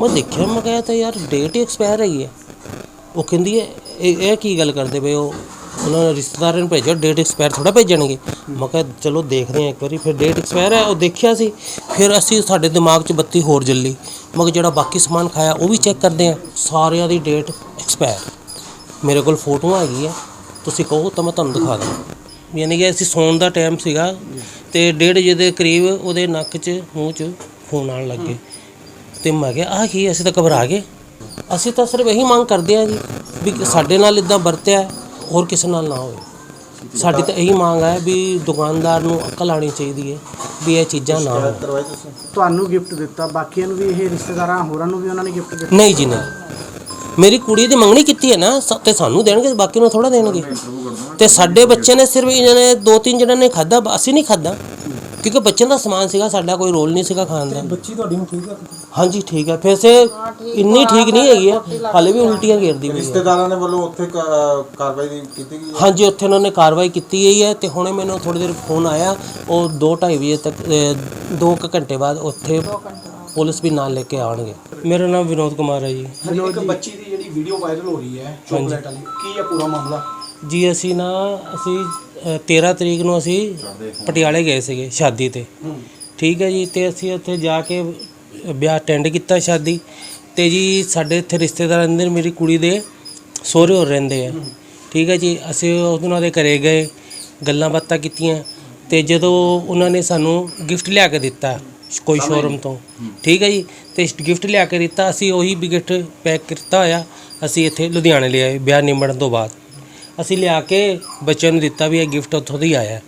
ਮੈਂ ਦੇਖਿਆ, ਮੈਂ ਕਿਹਾ ਇਹ ਤਾਂ ਯਾਰ ਡੇਟ ਹੀ ਐਕਸਪਾਇਰ ਹੈਗੀ ਹੈ। ਉਹ ਕਹਿੰਦੀ ਹੈ, ਇਹ ਇਹ ਕੀ ਗੱਲ ਕਰਦੇ ਪਏ ਹੋ? ਉਹਨਾਂ ਨੇ ਰਿਸ਼ਤੇਦਾਰਾਂ ਨੂੰ ਭੇਜਿਆ ਡੇਟ ਐਕਸਪਾਇਰ ਥੋੜਾ ਭੇਜਣਗੇ। ਮੈਂ ਕਿਹਾ, ਚਲੋ ਦੇਖਦੇ ਹਾਂ ਇੱਕ ਵਾਰੀ, ਫਿਰ ਡੇਟ ਐਕਸਪਾਇਰ ਹੈ, ਉਹ ਦੇਖਿਆ ਸੀ। ਫਿਰ ਅਸੀਂ ਸਾਡੇ ਦਿਮਾਗ 'ਚ ਬੱਤੀ ਹੋਰ ਜੱਲੀ। ਮੈਂ ਕਿਹਾ, ਜਿਹੜਾ ਬਾਕੀ ਸਮਾਨ ਖਾਇਆ, ਉਹ ਵੀ ਚੈੱਕ ਕਰਦੇ ਹਾਂ। ਸਾਰਿਆਂ ਦੀ ਡੇਟ ਐਕਸਪਾਇਰ ਮੇਰੇ ਕੋਲ ਫੋਟੋਆਂ ਹੈਗੀ ਆ ਤੁਸੀਂ ਕਹੋ, ਤਾਂ ਮੈਂ ਤੁਹਾਨੂੰ ਦਿਖਾ ਦਾਂ। ਯਾਨੀ ਕਿ ਅਸੀਂ ਸੌਣ ਦਾ ਟਾਈਮ ਸੀਗਾ ਤੇ ਡੇਢ ਵਜੇ ਦੇ ਕਰੀਬ ਉਹਦੇ ਨੱਕ 'ਚ, ਮੂੰਹ 'ਚ ਫੋਨ ਆਉਣ ਲੱਗੇ ਤੇ ਮੈਂ ਕਿਹਾ ਆਹ ਕੀ ਅਸੀਂ ਤਾਂ ਘਬਰਾ ਗਏ। ਅਸੀਂ ਤਾਂ ਸਿਰਫ ਇਹੀ ਮੰਗ ਕਰਦੇ ਹਾਂ ਜੀ ਵੀ ਸਾਡੇ ਨਾਲ ਇਦਾਂ ਵਰਤਿਆ ਹੋਰ ਕਿਸੇ ਨਾਲ ਨਾ ਹੋਵੇ। ਸਾਡੀ ਤਾਂ ਇਹੀ ਮੰਗ ਹੈ ਵੀ ਦੁਕਾਨਦਾਰ ਨੂੰ ਅਕਲ ਆਣੀ ਚਾਹੀਦੀ ਹੈ ਵੀ ਇਹ ਚੀਜ਼ਾਂ ਨਾ ਹੋਣ। ਤੁਹਾਨੂੰ ਗਿਫਟ ਦਿੱਤਾ ਬਾਕੀਆਂ ਨੂੰ ਵੀ ਇਹ ਰਿਸ਼ਤੇਦਾਰਾਂ ਹੋਰਾਂ ਨੂੰ ਵੀ ਉਹਨਾਂ ਨੇ ਗਿਫਟ ਦਿੱਤਾ? ਨਹੀਂ ਜੀ ਨਹੀਂ। ਮੇਰੀ ਕੁੜੀ ਦੀ ਮੰਗਣੀ ਕੀਤੀ ਹੈ ਨਾ ਤੇ ਸਾਨੂੰ ਦੇਣਗੇ ਬਾਕੀ ਨੂੰ ਥੋੜਾ ਦੇਣਗੇ। ਤੇ ਸਾਡੇ ਬੱਚੇ ਨੇ ਸਿਰਫ ਇਹਨਾਂ ਨੇ ਦੋ ਤਿੰਨ ਜਣਾਂ ਨੇ ਖਾਦਾ ਅਸੀਂ ਨਹੀਂ ਖਾਦਾ ਕਿਉਂਕਿ ਬੱਚਿਆਂ ਦਾ ਸਮਾਨ ਸੀਗਾ ਸਾਡਾ ਕੋਈ ਰੋਲ ਨਹੀਂ ਸੀਗਾ ਖਾਣ ਦਾ। ਬੱਚੀ ਤੁਹਾਡੀ ਨੂੰ ਠੀਕ ਹੈ ਹਾਂਜੀ ਠੀਕ ਹੈ ਵੈਸੇ ਇੰਨੀ ਠੀਕ ਨਹੀਂ ਹੈਗੀ ਆ ਹਾਲੇ ਵੀ ਉਲਟੀਆਂ ਘੇਰਦੀ ਪਈ ਹੈ ਰਿਸ਼ਤੇਦਾਰਾਂ ਨੇ ਵੱਲੋਂ ਉੱਥੇ ਕਾ- ਕਾਰਵਾਈ ਦੀ ਕੀਤੀ ਗਈ ਹੈ? ਹਾਂਜੀ ਉੱਥੇ ਉਹਨਾਂ ਨੇ ਕਾਰਵਾਈ ਕੀਤੀ ਗਈ ਹੈ ਤੇ ਹੁਣੇ ਮੈਨੂੰ ਥੋੜੀ ਦੇਰ ਫੋਨ ਆਇਆ ਉਹ 2:30 ਵਜੇ ਤੱਕ 2 ਘੰਟੇ ਬਾਅਦ ਉੱਥੇ ਪੁਲਿਸ ਵੀ ਨਾਲ ਲੈ ਕੇ ਆਉਣਗੇ। ਮੇਰਾ ਨਾਮ ਵਿਨੋਦ ਕੁਮਾਰ ਹੈ ਜੀ। ਇੱਕ ਬੱਚੀ ਦੀ ਜਿਹੜੀ ਵੀਡੀਓ ਵਾਇਰਲ ਹੋ ਰਹੀ ਹੈ ਚੋਕਲੇਟ ਵਾਲੀ ਕੀ ਹੈ ਪੂਰਾ ਮਾਮਲਾ? ਜੀ ਅਸੀਂ ਨਾ ਅਸੀਂ 13 ਤਰੀਕ ਨੂੰ ਅਸੀਂ ਪਟਿਆਲੇ ਗਏ ਸੀਗੇ ਸ਼ਾਦੀ ਤੇ। ਠੀਕ ਹੈ ਜੀ ਤੇ ਅਸੀਂ ਉੱਥੇ ਜਾ ਕੇ ਵਿਆਹ ਅਟੈਂਡ ਕੀਤਾ ਸ਼ਾਦੀ। ਤੇ ਜੀ ਸਾਡੇ ਇੱਥੇ ਰਿਸ਼ਤੇਦਾਰ ਅੰਦਰ ਮੇਰੀ ਕੁੜੀ ਦੇ ਸਹੁਰੇ ਹੋ ਰਹਿੰਦੇ ਆ। ਠੀਕ ਹੈ ਜੀ ਅਸੀਂ ਉਹਨਾਂ ਦੇ ਘਰੇ ਗਏ ਗੱਲਾਂ ਬਾਤਾਂ ਕੀਤੀਆਂ। ਤੇ ਜਦੋਂ ਉਹਨਾਂ ਨੇ ਸਾਨੂੰ ਗਿਫਟ ਲਿਆ ਕੇ ਦਿੱਤਾ ਕੋਈ ਸ਼ੋਰੂਮ ਤੋਂ। ਠੀਕ ਹੈ ਜੀ ਤੇ ਗਿਫਟ ਲਿਆ ਕੇ ਦਿੱਤਾ ਅਸੀਂ ਉਹੀ ਵੀ ਗਿਫਟ ਪੈਕ ਕੀਤਾ ਹੋਇਆ ਅਸੀਂ ਇੱਥੇ ਲੁਧਿਆਣੇ ਲਿਆਏ ਵਿਆਹ ਨਿਮੜਨ ਤੋਂ ਬਾਅਦ। ਅਸੀਂ ਲਿਆ ਕੇ ਬੱਚਿਆਂ ਨੂੰ ਦਿੱਤਾ ਵੀ ਇਹ ਗਿਫਟ ਉੱਥੋਂ ਦੀ ਆਇਆ।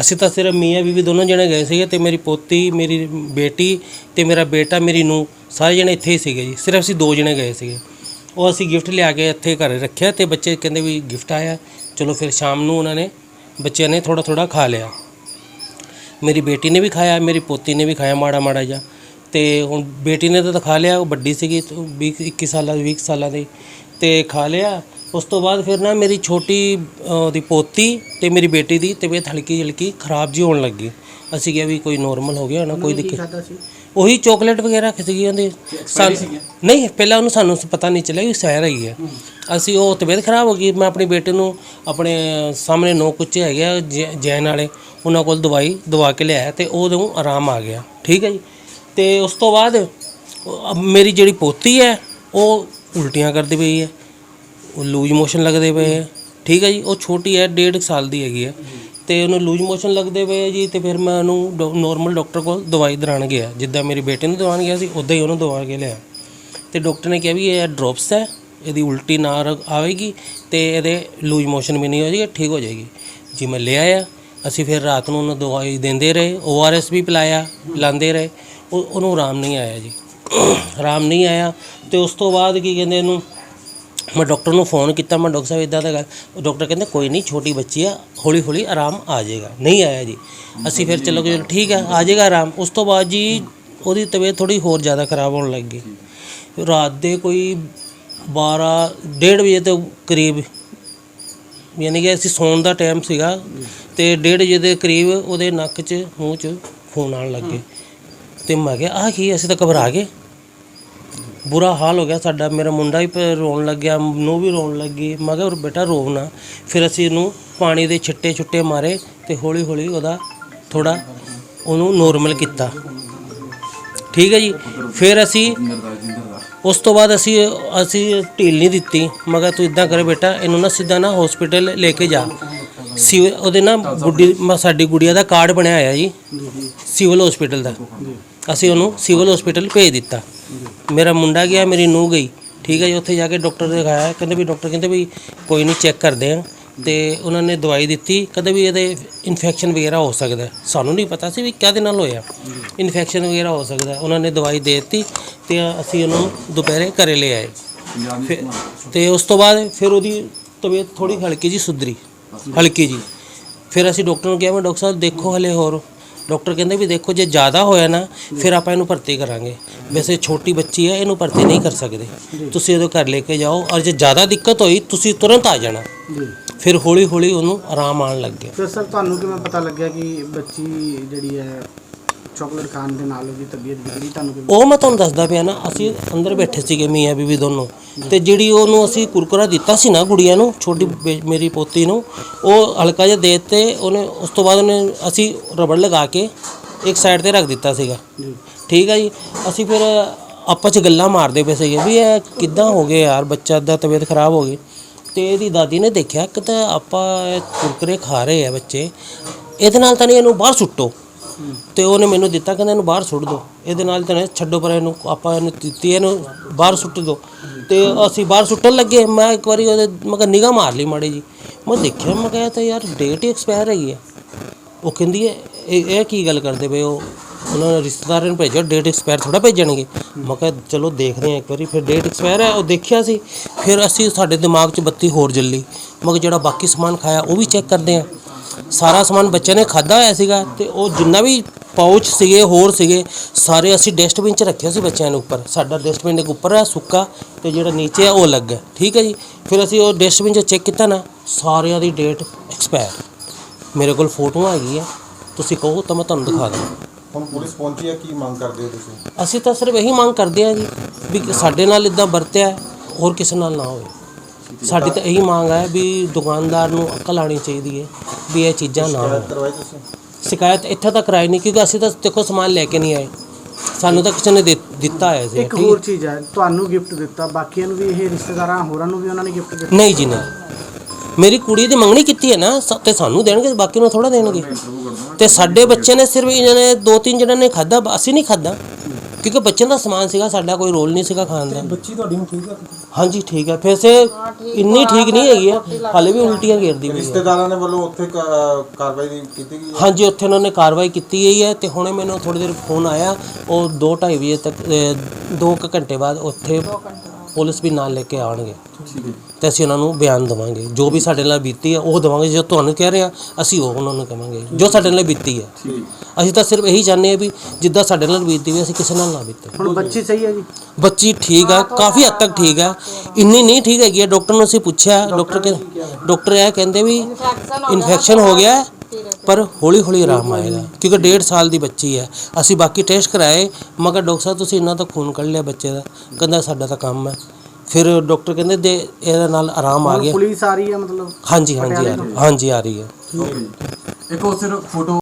ਅਸੀਂ ਤਾਂ ਸਿਰਫ ਮੀਆਂ ਬੀਵੀ ਦੋਨੋਂ ਜਣੇ ਗਏ ਸੀਗੇ ਤੇ ਮੇਰੀ ਪੋਤੀ, ਮੇਰੀ ਬੇਟੀ ਤੇ ਮੇਰਾ ਬੇਟਾ, ਮੇਰੀ ਨੂੰ ਸਾਰੇ ਜਣੇ ਇੱਥੇ ਹੀ ਸੀਗੇ ਜੀ। ਸਿਰਫ ਅਸੀਂ ਦੋ ਜਣੇ ਗਏ ਸੀਗੇ। ਉਹ ਅਸੀਂ ਗਿਫਟ ਲਿਆ ਕੇ ਇੱਥੇ ਘਰੇ ਰੱਖਿਆ ਤੇ ਬੱਚੇ ਕਹਿੰਦੇ ਵੀ ਗਿਫਟ ਆਇਆ। ਚਲੋ ਫਿਰ ਸ਼ਾਮ ਨੂੰ ਉਹਨਾਂ ਨੇ ਬੱਚਿਆਂ ਨੇ ਥੋੜਾ ਥੋੜਾ ਖਾ ਲਿਆ। ਮੇਰੀ ਬੇਟੀ ਨੇ ਵੀ ਖਾਇਆ, ਮੇਰੀ ਪੋਤੀ ਨੇ ਵੀ ਖਾਇਆ ਮਾੜਾ ਮਾੜਾ ਜਿਹਾ। ਤੇ ਹੁਣ ਬੇਟੀ ਨੇ ਤਾਂ ਖਾ ਲਿਆ, ਉਹ ਵੱਡੀ ਸੀਗੀ 20 21 ਸਾਲਾਂ ਦੀ 20 ਸਾਲਾਂ ਦੀ। ਤੇ ਖਾ ਲਿਆ। ਉਸ ਤੋਂ ਬਾਅਦ ਫਿਰ ਨਾ ਮੇਰੀ ਛੋਟੀ ਉਹਦੀ ਪੋਤੀ ਤੇ ਮੇਰੀ ਬੇਟੀ ਦੀ ਤਬੀਅਤ ਹਲਕੀ ਹਲਕੀ ਖਰਾਬ ਜੀ ਹੋਣ ਲੱਗੀ। ਅਸੀਂ ਕਿਹਾ ਵੀ ਕੋਈ ਨੋਰਮਲ ਹੋ ਗਿਆ ਨਾ ਕੋਈ ਦਿੱਕਤ ਉਹੀ ਚਾਕਲੇਟ ਵਗੈਰਾ ਖਿਸਗੀ ਉਹਦੇ। ਸਾਨੂੰ ਨਹੀਂ ਪਹਿਲਾਂ ਉਹਨੂੰ ਸਾਨੂੰ ਪਤਾ ਨਹੀਂ ਚੱਲਿਆ ਕਿ ਸਹਿਰ ਹੈਗੀ ਹੈ ਅਸੀਂ ਉਹ ਤਬੀਅਤ ਖਰਾਬ ਹੋ ਗਈ ਮੈਂ ਆਪਣੀ ਬੇਟੇ ਨੂੰ ਆਪਣੇ ਸਾਹਮਣੇ ਨੌ ਕੁੱਚੇ ਹੈਗੇ ਆ ਜੈ- ਜੈਨ ਵਾਲੇ ਉਹਨਾਂ ਕੋਲ ਦਵਾਈ ਦਵਾ ਕੇ ਲਿਆਇਆ ਤੇ ਉਹਨੂੰ ਆਰਾਮ ਆ ਗਿਆ। ਠੀਕ ਹੈ ਜੀ? ਤੇ ਉਸ ਤੋਂ ਬਾਅਦ ਮੇਰੀ ਜਿਹੜੀ ਪੋਤੀ ਹੈ ਉਹ ਉਲਟੀਆਂ ਕਰਦੀ ਪਈ ਹੈ। ਉਹ ਲੂਜ ਮੋਸ਼ਨ ਲੱਗਦੇ ਪਏ ਹੈ ਠੀਕ ਹੈ ਜੀ, ਉਹ ਛੋਟੀ ਹੈ, ਡੇਢ ਕੁ ਸਾਲ ਦੀ ਹੈਗੀ ਹੈ ਤੇ ਉਹਨੂੰ ਲੂਜ ਮੋਸ਼ਨ ਲੱਗਦੇ ਪਏ ਹੈ ਜੀ, ਤੇ ਫਿਰ ਮੈਂ ਉਹਨੂੰ ਨੋਰਮਲ ਡਾਕਟਰ ਕੋਲ ਦਵਾਈ ਦਵਾਉਣ ਗਿਆ। ਜਿੱਦਾਂ ਮੇਰੇ ਬੇਟੇ ਨੂੰ ਦਵਾਉਣ ਗਿਆ ਸੀ ਉਦਾਂ ਹੀ ਉਹਨੂੰ ਦਵਾ ਕੇ ਲਿਆ। ਤੇ ਡਾਕਟਰ ਨੇ ਕਿਹਾ ਵੀ ਇਹ ਡ੍ਰੌਪਸ ਹੈ, ਇਹਦੀ ਉਲਟੀ ਨਾ ਰ- ਆਵੇਗੀ ਤੇ ਇਹਦੇ ਲੂਜ ਮੋਸ਼ਨ ਵੀ ਨਹੀਂ ਹੋ ਜਾਏਗੀ, ਠੀਕ ਹੋ ਜਾਏਗੀ। ਜੀ ਮੈਂ ਲੈ ਆਇਆ ਅਸੀਂ ਫਿਰ ਰਾਤ ਨੂੰ ਉਹਨੂੰ ਦਵਾਈ ਦਿੰਦੇ ਰਹੇ ਓਆਰਐਸ ਵੀ ਪਿਲਾਇਆ ਪਿਲਾਉਂਦੇ ਰਹੇ। ਉਹ ਉਹਨੂੰ ਆਰਾਮ ਨਹੀਂ ਆਇਆ ਜੀ। ਆਰਾਮ ਨਹੀਂ ਆਇਆ, ਤੇ ਉਸ ਤੋਂ ਬਾਅਦ ਕੀ ਕਹਿੰਦੇ ਇਹਨੂੰ ਮੈਂ ਡਾਕਟਰ ਨੂੰ ਫੋਨ ਕੀਤਾ, ਮੈਂ ਡਾਕਟਰ ਸਾਹਿਬ ਇਦਾਂ ਦਾ ਗੱਲ, ਉਹ ਡਾਕਟਰ ਕਹਿੰਦੇ ਕੋਈ ਨਹੀਂ, ਛੋਟੀ ਬੱਚੀ ਆ ਹੌਲੀ ਹੌਲੀ ਆਰਾਮ ਆ ਜਾਏਗਾ। ਨਹੀਂ ਆਇਆ ਜੀ। ਅਸੀਂ ਫਿਰ ਚਲੋ ਕਿ ਠੀਕ ਹੈ ਆ ਜਾਏਗਾ ਆਰਾਮ। ਉਸ ਤੋਂ ਬਾਅਦ ਜੀ ਉਹਦੀ ਤਬੀਅਤ ਥੋੜੀ ਹੋਰ ਜ਼ਿਆਦਾ ਖਰਾਬ ਹੋਣ ਲੱਗ ਗਈ। ਰਾਤ ਦੇ ਕੋਈ 12 ਡੇਢ ਵਜੇ ਤੋਂ ਕਰੀਬ, ਯਾਨੀ ਕਿ ਅਸੀਂ ਸੌਣ ਦਾ ਟਾਈਮ ਸੀਗਾ ਤੇ ਡੇਢ ਵਜੇ ਦੇ ਕਰੀਬ ਉਹਦੇ ਨੱਕ 'ਚ, ਮੂੰਹ 'ਚ ਖੂਨ ਆਉਣ ਲੱਗੇ ਤੇ ਮੈਂ ਕਿਹਾ, ਆਹ ਕੀ ਅਸੀਂ ਤਾਂ ਘਬਰਾ ਗਏ। ਬੁਰਾ ਹਾਲ ਹੋ ਗਿਆ ਸਾਡਾ। ਮੇਰਾ ਮੁੰਡਾ ਵੀ ਪ- ਰੋਣ ਲੱਗਿਆ ਨੂੰ ਵੀ ਰੋਣ ਲੱਗੀ ਮੈਂ ਕਿਹਾ ਬੇਟਾ, ਰੋ ਨਾ। ਫਿਰ ਅਸੀਂ ਇਹਨੂੰ ਪਾਣੀ ਦੇ ਛਿੱਟੇ ਛੁੱਟੇ ਮਾਰੇ ਤੇ ਹੌਲੀ ਹੌਲੀ ਉਹਦਾ ਥੋੜਾ ਉਹਨੂੰ ਨੋਰਮਲ ਕੀਤਾ। ਠੀਕ ਹੈ ਜੀ? ਫਿਰ ਅਸੀਂ ਉਸ ਤੋਂ ਬਾਅਦ ਅਸੀਂ ਅਸੀਂ ਢੀਲ ਨਹੀਂ ਦਿੱਤੀ। ਮਗਰ ਤੂੰ ਇਦਾਂ ਕਰੇ ਬੇਟਾ, ਇਹਨੂੰ ਨਾ ਸਿੱਧਾ ਨਾ ਹਸਪੀਟਲ ਲੈ ਕੇ ਜਾ। ਸਿਵ ਉਹਦੇ ਨਾ ਗੁੱਡੀ, ਮ- ਸਾਡੀ ਗੁੜੀਆ ਦਾ ਕਾਰਡ ਬਣਿਆ ਹੋਇਆ ਜੀ। ਸਿਵਲ ਹਸਪੀਟਲ ਦਾ। ਅਸੀਂ ਉਹਨੂੰ ਸਿਵਲ ਹਸਪੀਟਲ ਭੇਜ ਦਿੱਤਾ। ਮੇਰਾ ਮੁੰਡਾ ਗਿਆ ਮੇਰੀ ਨੂੰਹ ਗਈ। ਠੀਕ ਹੈ ਜੀ ਉੱਥੇ ਜਾ ਕੇ ਡਾਕਟਰ ਦਿਖਾਇਆ। ਕਹਿੰਦੇ ਵੀ ਡਾਕਟਰ ਕਹਿੰਦੇ ਵੀ ਕੋਈ ਨਹੀਂ ਚੈੱਕ ਕਰਦੇ ਆ। ਤੇ ਉਹਨਾਂ ਨੇ ਦਵਾਈ ਦਿੱਤੀ। ਕਹਿੰਦੇ ਵੀ ਇਹਦੇ ਇਨਫੈਕਸ਼ਨ ਵਗੈਰਾ ਹੋ ਸਕਦਾ ਹੈ। ਸਾਨੂੰ ਨਹੀਂ ਪਤਾ ਸੀ ਵੀ ਕਾਹਦੇ ਨਾਲ ਹੋਇਆ। ਇਨਫੈਕਸ਼ਨ ਵਗੈਰਾ ਹੋ ਸਕਦਾ ਹੈ। ਉਹਨਾਂ ਨੇ ਦਵਾਈ ਦੇ ਦਿੱਤੀ ਤੇ ਅਸੀਂ ਉਹਨੂੰ ਦੁਪਹਿਰੇ ਘਰੇ ਲੈ ਆਏ। ਫਿਰ- ਤੇ ਉਸ ਤੋਂ ਬਾਅਦ ਫਿਰ ਉਹਦੀ ਤਬੀਅਤ ਥੋੜੀ ਹਲਕੀ ਜੀ ਸੁਧਰੀ। ਹਲਕੀ ਜੀ ਫਿਰ ਅਸੀਂ ਡਾਕਟਰ ਨੂੰ ਕਿਹਾ ਮੈਂ ਡਾਕਟਰ ਸਾਹਿਬ ਦੇਖੋ ਹਲੇ ਹੋਰ। ਡਾਕਟਰ ਕਹਿੰਦੇ ਵੀ ਦੇਖੋ ਜੇ ਜ਼ਿਆਦਾ ਹੋਇਆ ਨਾ ਫਿਰ ਆਪਾਂ ਇਹਨੂੰ ਭਰਤੀ ਕਰਾਂਗੇ। ਵੈਸੇ ਛੋਟੀ ਬੱਚੀ ਹੈ ਇਹਨੂੰ ਭਰਤੀ ਨਹੀਂ ਕਰ ਸਕਦੇ। ਤੁਸੀਂ ਉਹਦੇ ਘਰ ਲੈ ਕੇ ਜਾਓ ਔਰ ਜੇ ਜ਼ਿਆਦਾ ਦਿੱਕਤ ਹੋਈ ਤੁਸੀਂ ਤੁਰੰਤ ਆ ਜਾਣਾ। ਫਿਰ ਹੌਲੀ ਹੌਲੀ ਉਹਨੂੰ ਆਰਾਮ ਆਉਣ ਲੱਗ ਗਿਆ। ਫਿਰ ਸਰ ਤੁਹਾਨੂੰ ਕਿਵੇਂ ਪਤਾ ਲੱਗਿਆ ਕਿ ਬੱਚੀ ਜਿਹੜੀ ਹੈ ਚਾਕਲੇਟ ਖਾਣ ਦੇ ਨਾਲ ਉਹਦੀ ਤਬੀਅਤ ਵਿਗੜੀ ਤੁਹਾਨੂੰ ਕਿਵੇਂ ਉਹ ਮੈਂ ਤੁਹਾਨੂੰ ਦੱਸਦਾ ਪਿਆ ਨਾ ਅਸੀਂ ਅੰਦਰ ਬੈਠੇ ਸੀਗੇ ਮੀਆਂ ਬੀਵੀ ਦੋਨੋਂ। ਤੇ ਜਿਹੜੀ ਉਹਨੂੰ ਅਸੀਂ ਕੁਰਕੁਰਾ ਦਿੱਤਾ ਸੀ ਨਾ ਗੁੜੀਆ ਨੂੰ ਛੋਟੀ ਬੇ- ਮੇਰੀ ਪੋਤੀ ਨੂੰ ਉਹ ਹਲਕਾ ਜਿਹਾ ਦੇ ਤੇ ਉਹਨੇ ਉਸ ਤੋਂ ਬਾਅਦ ਉਹਨੇ ਅਸੀਂ ਰਬੜ ਲਗਾ ਕੇ ਇੱਕ ਸਾਈਡ ਤੇ ਰੱਖ ਦਿੱਤਾ ਸੀਗਾ। ਜੀ। ਠੀਕ ਹੈ ਜੀ? ਅਸੀਂ ਫਿਰ ਆਪਸ ਚ ਗੱਲਾਂ ਮਾਰਦੇ ਪਏ ਸੀਗੇ ਵੀ ਇਹ ਕਿੱਦਾਂ ਹੋ ਗਿਆ ਯਾਰ ਬੱਚਾ ਦਾ ਤਬੀਅਤ ਖਰਾਬ ਹੋ ਗਈ। ਤੇ ਇਹਦੀ ਦਾਦੀ ਨੇ ਦੇਖਿਆ ਕਿ ਤਾਂ ਆਪਾਂ ਇਹ ਕੁਰਕਰੇ ਖਾ ਰਹੇ ਆ ਬੱਚੇ ਇਹਦੇ ਨਾਲ ਤਾਂ ਨਹੀਂ ਇਹਨੂੰ ਬਾਹਰ ਸੁੱਟੋ। ਤੇ ਉਹਨੇ ਮੈਨੂੰ ਦਿੱਤਾ, ਕਹਿੰਦਾ ਇਹਨੂੰ ਬਾਹਰ ਸੁੱਟ ਦਿਓ ਇਹਦੇ ਨਾਲ ਤਾਂ ਛੱਡੋ, ਪਰ ਇਹਨੂੰ ਆਪਾਂ ਇਹਨੂੰ ਦਿੱਤੀ, ਇਹਨੂੰ ਬਾਹਰ ਸੁੱਟ ਦਿਓ ਤੇ ਅਸੀਂ ਬਾਹਰ ਸੁੱਟਣ ਲੱਗੇ। ਮੈਂ ਇੱਕ ਵਾਰੀ ਉਹਦੇ, ਮੈਂ ਕਿਹਾ, ਨਿਗਾਹ ਮਾਰ ਲਈ ਮਾੜੀ ਜੀ ਮੈਂ ਦੇਖਿਆ, ਮੈਂ ਕਿਹਾ ਤਾਂ ਯਾਰ ਡੇਟ ਹੀ ਐਕਸਪਾਇਰ ਹੈਗੀ ਹੈ। ਉਹ ਕਹਿੰਦੀ ਹੈ, ਇਹ ਇਹ ਕੀ ਗੱਲ ਕਰਦੇ ਪਏ ਉਹ ਉਹਨਾਂ ਨੇ ਰਿਸ਼ਤੇਦਾਰਾਂ ਨੂੰ ਭੇਜਿਆ ਡੇਟ ਐਕਸਪਾਇਰ ਥੋੜਾ ਭੇਜਣਗੇ। ਮੈਂ ਕਿਹਾ, ਚਲੋ ਦੇਖਦੇ ਹਾਂ ਇੱਕ ਵਾਰੀ, ਫਿਰ ਡੇਟ ਐਕਸਪਾਇਰ ਹੈ, ਉਹ ਦੇਖਿਆ ਸੀ। ਫਿਰ ਅਸੀਂ ਸਾਡੇ ਦਿਮਾਗ 'ਚ ਬੱਤੀ ਹੋਰ ਜੱਲੀ। ਮੈਂ ਕਿਹਾ, ਜਿਹੜਾ ਬਾਕੀ ਸਮਾਨ ਖਾਇਆ, ਉਹ ਵੀ ਚੈੱਕ ਕਰਦੇ ਹਾਂ। ਸਾਰਾ ਸਮਾਨ ਬੱਚੇ ਨੇ ਖਾਦਾ ਹੋਇਆ ਸੀਗਾ ਤੇ ਉਹ ਜਿੰਨਾ ਵੀ ਪਾਊਚ ਸੀਗੇ ਹੋਰ ਸੀਗੇ ਸਾਰੇ ਅਸੀਂ ਡਸਟਬਿਨ 'ਚ ਰੱਖਿਆ ਸੀ ਬੱਚਿਆਂ ਦੇ ਉੱਪਰ। ਸਾਡਾ ਡਸਟਬਿਨ ਦੇ ਉੱਪਰ ਹੈ ਸੁੱਕਾ ਤੇ ਜਿਹੜਾ ਨੀਚੇ ਹੈ ਉਹ ਅਲੱਗ ਹੈ ਠੀਕ ਹੈ ਜੀ? ਫਿਰ ਅਸੀਂ ਉਹ ਡਸਟਬਿਨ 'ਚ ਚੈੱਕ ਕੀਤਾ ਨਾ ਸਾਰਿਆਂ ਦੀ ਡੇਟ ਐਕਸਪਾਇਰ ਮੇਰੇ ਕੋਲ ਫੋਟੋਆਂ ਹੈਗੀਆਂ ਤੁਸੀਂ ਕਹੋ ਤਾਂ ਮੈਂ ਤੁਹਾਨੂੰ ਦਿਖਾ ਦਾਂ ਹੁਣ ਪੁਲਿਸ ਪਹੁੰਚੀ ਹੈ ਕੀ ਮੰਗ ਕਰਦੇ ਹੋ ਤੁਸੀਂ? ਅਸੀਂ ਤਾਂ ਸਿਰਫ ਇਹੀ ਮੰਗ ਕਰਦੇ ਹਾਂ ਜੀ ਵੀ ਸਾਡੇ ਨਾਲ ਇਦਾਂ ਵਰਤਿਆ ਹੋਰ ਕਿਸੇ ਨਾਲ ਨਾ ਹੋਵੇ। ਸਾਡੀ ਤਾਂ ਇਹੀ ਮੰਗ ਹੈ ਵੀ ਦੁਕਾਨਦਾਰ ਨੂੰ ਅਕਲ ਆਣੀ ਚਾਹੀਦੀ ਹੈ। ਵੀ ਇਹ ਚੀਜ਼ਾਂ ਨਾ ਹੋਣ। ਸ਼ਿਕਾਇਤ ਕਰਵਾਈ ਤੁਸੀਂ ਸ਼ਿਕਾਇਤ ਇੱਥੇ ਤੱਕ ਕਰਾਈ ਨਹੀਂ ਕਿਉਂਕਿ ਅਸੀਂ ਤਾਂ ਦੇਖੋ ਸਮਾਨ ਲੈ ਕੇ ਨਹੀਂ ਆਏ। ਸਾਨੂੰ ਤਾਂ ਕਿਸੇ ਨੇ ਦੇ- ਦਿੱਤਾ ਸੀ ਇੱਕ ਹੋਰ ਚੀਜ਼ ਹੈ ਤੁਹਾਨੂੰ ਗਿਫਟ ਦਿੱਤਾ ਬਾਕੀਆਂ ਨੂੰ ਵੀ ਇਹ ਰਿਸ਼ਤੇਦਾਰਾਂ ਹੋਰਾਂ ਨੂੰ ਵੀ ਉਹਨਾਂ ਨੇ ਗਿਫਟ ਦਿੱਤਾ। ਨਹੀਂ ਜੀ ਨਹੀਂ। ਮੇਰੀ ਕੁੜੀ ਦੀ ਮੰਗਣੀ ਕੀਤੀ ਹੈ ਨਾ ਸ- ਤੇ ਸਾਨੂੰ ਦੇਣਗੇ ਬਾਕੀ ਨੂੰ ਥੋੜਾ ਦੇਣਗੇ। ਤੇ ਸਾਡੇ ਬੱਚੇ ਨੇ ਸਿਰਫ ਇਹਨਾਂ ਨੇ ਦੋ ਤਿੰਨ ਜਣਾਂ ਨੇ ਖਾਦਾ ਅਸੀਂ ਨਹੀਂ ਖਾਦਾ ਕਿਉਂਕਿ ਬੱਚਿਆਂ ਦਾ ਸਮਾਨ ਸੀਗਾ ਸਾਡਾ ਕੋਈ ਰੋਲ ਨਹੀਂ ਸੀਗਾ ਖਾਣ ਦਾ। ਬੱਚੀ ਤੁਹਾਡੀ ਨੂੰ ਠੀਕ ਹੈ ਹਾਂਜੀ ਠੀਕ ਹੈ। ਫਿਰ ਸੇ ਇੰਨੀ ਠੀਕ ਨਹੀਂ ਹੈਗੀ ਆ। ਹਾਲੇ ਵੀ ਉਲਟੀਆਂ ਘੇਰਦੀ ਪਈ ਹੈ ਰਿਸ਼ਤੇਦਾਰਾਂ ਨੇ ਵੱਲੋਂ ਉੱਥੇ ਕ- ਕਾਰਵਾਈ ਦੀ ਕੀਤੀ ਗਈ ਹੈ? ਹਾਂਜੀ ਉੱਥੇ ਉਹਨਾਂ ਨੇ ਕਾਰਵਾਈ ਕੀਤੀ ਗਈ ਹੈ ਤੇ ਹੁਣੇ ਮੈਨੂੰ ਥੋੜੀ ਦੇਰ ਫੋਨ ਆਇਆ। ਉਹ 2:30 ਵਜੇ ਤੱਕ 2 ਘੰਟੇ ਬਾਅਦ ਉੱਥੇ ਪੁਲਿਸ ਵੀ ਨਾਲ ਲੈ ਕੇ ਹੈ। ਤੇ ਅਸੀਂ ਉਹਨਾਂ ਨੂੰ ਬਿਆਨ ਦਵਾਂਗੇ। ਜੋ ਵੀ ਸਾਡੇ ਨਾਲ ਬੀਤੀ ਹੈ ਉਹ ਦਵਾਂਗੇ। ਜੋ ਤੁਹਾਨੂੰ ਕਹਿ ਰਹੇ ਆ ਅਸੀਂ ਉਹ ਉਹਨਾਂ ਨੂੰ ਕਵਾਂਗੇ। ਜੋ ਸਾਡੇ ਨਾਲ ਬੀਤੀ ਹੈ। ਠੀਕ ਅਸੀਂ ਤਾਂ ਸਿਰਫ ਇਹੀ ਚਾਹੁੰਦੇ ਹਾਂ ਵੀ ਜਿੱਦਾਂ ਸਾਡੇ ਨਾਲ ਬੀਤੀ ਵੀ ਅਸੀਂ ਕਿਸੇ ਨਾਲ ਨਾ ਬੀਤੇ। ਹੁਣ ਬੱਚੀ ਸਹੀ ਹੈ ਜੀ? ਬੱਚੀ ਠੀਕ ਆ ਕਾਫੀ ਹੱਦ ਤੱਕ ਠੀਕ ਆ। ਇੰਨੀ ਨਹੀਂ ਠੀਕ ਹੈਗੀ ਆ। ਡਾਕਟਰ ਨੂੰ ਅਸੀਂ ਪੁੱਛਿਆ ਡਾਕਟਰ ਕੇ ਡਾਕਟਰ ਇਹ ਕਹਿੰਦੇ ਵੀ ਇਨਫੈਕਸ਼ਨ ਹੋ ਗਿਆ। ਹੈ, ਪਰ ਹੌਲੀ ਹੌਲੀ ਆਰਾਮ ਆਏਗਾ ਕਿਉਂਕਿ ਡੇਢ ਸਾਲ ਦੀ ਬੱਚੀ ਹੈ। ਅਸੀਂ ਬਾਕੀ ਟੈਸਟ ਕਰਾਏ ਮਗਰ ਡਾਕਟਰ ਸਾਹਿਬ ਤੁਸੀਂ ਇੰਨਾ ਤਾਂ ਖੂਨ ਕੱਢ ਲਿਆ ਬੱਚੇ ਦਾ ਕਹਿੰਦਾ ਸਾਡਾ ਤਾਂ ਕੰਮ ਹੈ। ਫਿਰ ਡਾਕਟਰ ਕਹਿੰਦੇ ਦੇ ਇਹਦੇ ਨਾਲ ਆਰਾਮ ਆ ਗਿਆ। ਪੁਲਿਸ ਆ ਰਹੀ ਹੈ ਮਤਲਬ? ਹਾਂਜੀ ਹਾਂਜੀ ਆ ਰਹੀ ਹਾਂਜੀ ਆ ਰਹੀ ਹੈ। ਇੱਕ ਉਹ ਸਿਰਫ ਫੋਟੋ